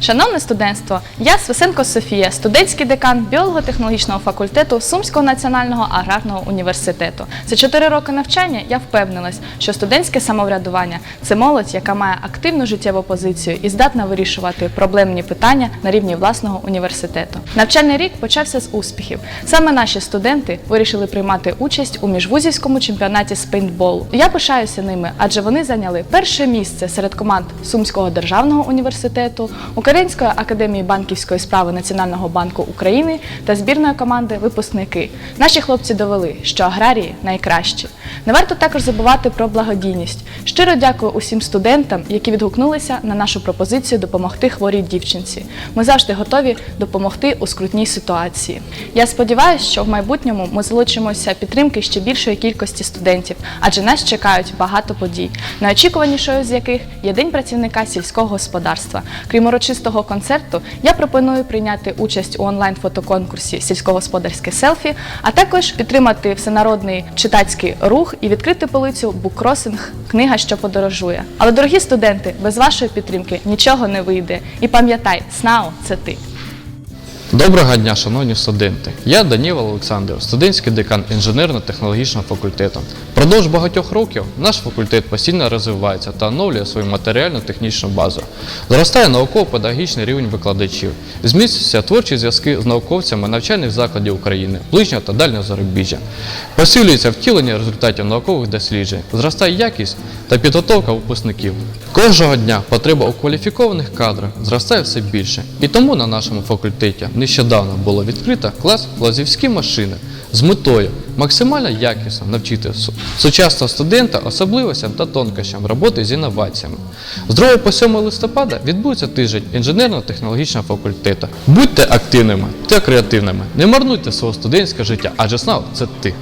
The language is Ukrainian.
Шановне студентство, я Свисенко Софія, студентський декан біолого-технологічного факультету Сумського національного аграрного університету. За чотири роки навчання я впевнилась, що студентське самоврядування це молодь, яка має активну життєву позицію і здатна вирішувати проблемні питання на рівні власного університету. Навчальний рік почався з успіхів. Саме наші студенти вирішили приймати участь у міжвузівському чемпіонаті з пейнтболу. Я пишаюся ними, адже вони зайняли перше місце серед команд Сумського державного університету, Української академії банківської справи Національного банку України та збірної команди Випускники. Наші хлопці довели, що аграрії найкращі. Не варто також забувати про благодійність. Щиро дякую усім студентам, які відгукнулися на нашу пропозицію допомогти хворій дівчинці. Ми завжди готові допомогти у скрутній ситуації. Я сподіваюся, що в майбутньому ми залучимося підтримки ще більшої кількості студентів, адже нас чекають багато подій, найочікуванішою з яких є День працівника сільського господарства. Крім урочистого концерту, я пропоную прийняти участь у онлайн-фотоконкурсі Сільськогосподарське селфі, а також підтримати всенародний читацький рух і відкрити полицю Буккросинг книга, що подорожує. Але, дорогі студенти, без вашої підтримки нічого не вийде. І пам'ятай, СНАУ це ти. Доброго дня, шановні студенти. Я Даніл Олександр, студентський декан інженерно-технологічного факультету. Впродовж багатьох років наш факультет постійно розвивається та оновлює свою матеріально-технічну базу. Зростає науково-педагогічний рівень викладачів, зміцнюються творчі зв'язки з науковцями навчальних закладів України, ближнього та дальнього зарубіжжя. Посилюється втілення результатів наукових досліджень, зростає якість та підготовка випускників. Кожного дня потреба у кваліфікованих кадрах зростає все більше. І тому на нашому факультеті нещодавно було відкрито клас лазівські машини з метою максимально якісно навчити су- сучасного студента особливостям та тонкощам роботи з інноваціями. З 2 по 7 листопада відбудеться тиждень інженерно-технологічного факультету. Будьте активними та креативними, не марнуйте свого студентського життя, адже знав – це ти.